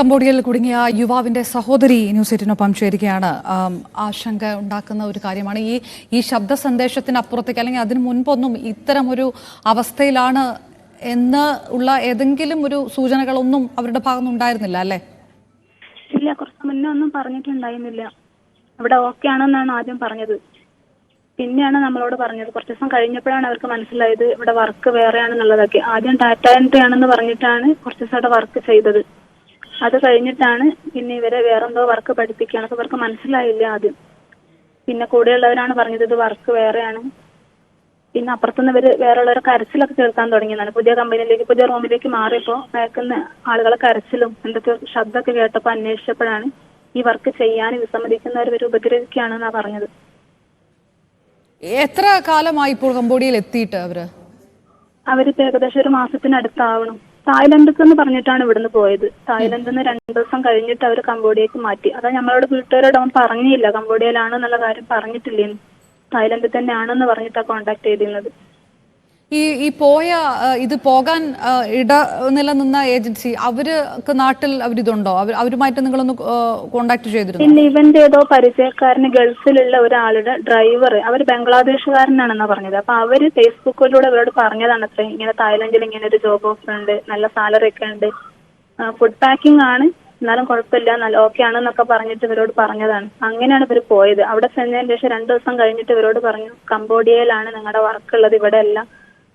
കംബോഡിയയിൽ കുടുങ്ങിയ യുവാവിന്റെ സഹോദരി ന്യൂസ് എയ്റ്റിനൊപ്പം ചേരുകയാണ് ആശങ്ക ഉണ്ടാക്കുന്ന ഒരു കാര്യമാണ്. ഈ ഈ ശബ്ദ സന്ദേശത്തിനപ്പുറത്തേക്ക് അല്ലെങ്കിൽ അതിനു മുൻപൊന്നും ഇത്തരം ഒരു അവസ്ഥയിലാണ് എന്ന് ഉള്ള ഏതെങ്കിലും ഒരു സൂചനകളൊന്നും അവരുടെ ഭാഗത്തുനിന്ന് ഉണ്ടായിരുന്നില്ല അല്ലേ? ഇല്ല കുറച്ച് മുന്നേ ഒന്നും പറഞ്ഞിട്ടുണ്ടായിരുന്നില്ല. അവിടെ ഓക്കെ ആണെന്നാണ് ആദ്യം പറഞ്ഞത്. പിന്നെയാണ് നമ്മളോട് പറഞ്ഞത്. കുറച്ച് ദിവസം കഴിഞ്ഞപ്പോഴാണ് അവർക്ക് മനസ്സിലായത് ഇവിടെ വർക്ക് വേറെയാണെന്നുള്ളതൊക്കെ. ആദ്യം ടാറ്റ എൻട്രി ആണെന്ന് പറഞ്ഞിട്ടാണ് കുറച്ച് ദിവസം അവിടെ വർക്ക് ചെയ്തത്. അത് കഴിഞ്ഞിട്ടാണ് പിന്നെ ഇവരെ വേറെന്തോ വർക്ക് പഠിപ്പിക്കുകയാണ്. അപ്പൊ ഇവർക്ക് മനസ്സിലായില്ല ആദ്യം. പിന്നെ കൂടെയുള്ളവരാണ് പറഞ്ഞത് ഇത് വർക്ക് വേറെയാണ്. പിന്നെ അപ്പുറത്തുനിന്ന് ഇവർ വേറെയുള്ളവരെ കരച്ചിലൊക്കെ കേൾക്കാൻ തുടങ്ങിയതാണ് പുതിയ കമ്പനിയിലേക്ക് പുതിയ റൂമിലേക്ക് മാറിയപ്പോ കേൾക്കുന്ന ആളുകളെ കരച്ചിലും എന്തൊക്കെ ശബ്ദമൊക്കെ കേട്ടപ്പോ അന്വേഷിച്ചപ്പോഴാണ് ഈ വർക്ക് ചെയ്യാൻ വിസമ്മതിക്കുന്നവർ ഇവർ ഉപദ്രവിക്കുകയാണെന്നാ പറഞ്ഞത്. എത്ര കാലമായി ഇപ്പോൾ കംബോഡിയയിൽ എത്തിയിട്ട് അവർ? അവരിപ്പോ ഏകദേശം ഒരു മാസത്തിനടുത്താവണം. തായ്ലൻഡിൽ എന്ന് പറഞ്ഞിട്ടാണ് ഇവിടുന്ന് പോയത്. തായ്ലൻഡിൽ നിന്ന് രണ്ടു ദിവസം കഴിഞ്ഞിട്ട് അവർ കംബോഡിയക്ക് മാറ്റി. അതാ നമ്മളോട് വീട്ടുകാരോട് അവൻ പറഞ്ഞില്ല കംബോഡിയയിലാണ് എന്നുള്ള കാര്യം പറഞ്ഞിട്ടില്ലേന്ന്. തായ്ലൻഡിൽ തന്നെയാണെന്ന് പറഞ്ഞിട്ടാ കോണ്ടാക്ട് ചെയ്തിരുന്നത്. ഈ ഈ പോയ ഇത് പോകാൻ ഇട നിലനിന്ന ഏജൻസി അവർക്ക് നാട്ടിൽ അവരിതുണ്ടോ? അവർ അവരുമായിട്ട് നിങ്ങളൊന്ന് കോണ്ടാക്ട് ചെയ്തിരുന്നു? ഇല്ല ഇവന്റെ ഏതോ പരിചയക്കാരന് ഗൾഫിലുള്ള ഒരാളുടെ ഡ്രൈവർ അവർ ബംഗ്ലാദേശുകാരനാണെന്നാ പറഞ്ഞത്. അപ്പൊ അവർ ഫേസ്ബുക്കിലൂടെ അവരോട് പറഞ്ഞതാണ് അത്ര ഇങ്ങനെ തായ്ലൻഡിൽ ഇങ്ങനെ ഒരു ജോബ് ഓഫർ ഉണ്ട് നല്ല സാലറി ഒക്കെ ഉണ്ട്. ഫുഡ് പാക്കിംഗ് ആണ് എന്നാലും കുഴപ്പമില്ല നല്ല ഓക്കെ ആണെന്നൊക്കെ പറഞ്ഞിട്ട് ഇവരോട് പറഞ്ഞതാണ്. അങ്ങനെയാണ് ഇവർ പോയത്. അവിടെ ചെന്നതിന് ശേഷം രണ്ടു ദിവസം കഴിഞ്ഞിട്ട് ഇവരോട് പറഞ്ഞു കംബോഡിയയിലാണ് നിങ്ങളുടെ വർക്ക് ഉള്ളത് ഇവിടെ അല്ല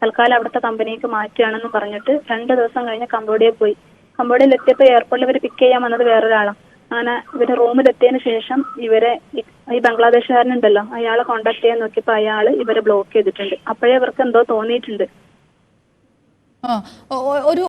തൽക്കാലം അവിടുത്തെ കമ്പനിക്ക് മാറ്റുകയാണെന്ന് പറഞ്ഞിട്ട് രണ്ട് ദിവസം കഴിഞ്ഞ് കംബോഡിയ പോയി. കംബോഡിയയിൽ എത്തിയപ്പോൾ എയർപോർട്ടിൽ ഇവർ പിക്ക് ചെയ്യാൻ വന്നത് വേറൊരാളാണ്. അങ്ങനെ ഇവർ റൂമിലെത്തിയതിനു ശേഷം ഇവരെ ഈ- ബംഗ്ലാദേശുകാരനുണ്ടല്ലോ അയാളെ കോണ്ടാക്ട് ചെയ്യാൻ നോക്കിയപ്പോൾ അയാൾ ഇവരെ ബ്ലോക്ക് ചെയ്തിട്ടുണ്ട്. അപ്പോഴേ ഇവർക്ക് എന്തോ തോന്നിയിട്ടുണ്ട്. ഒരു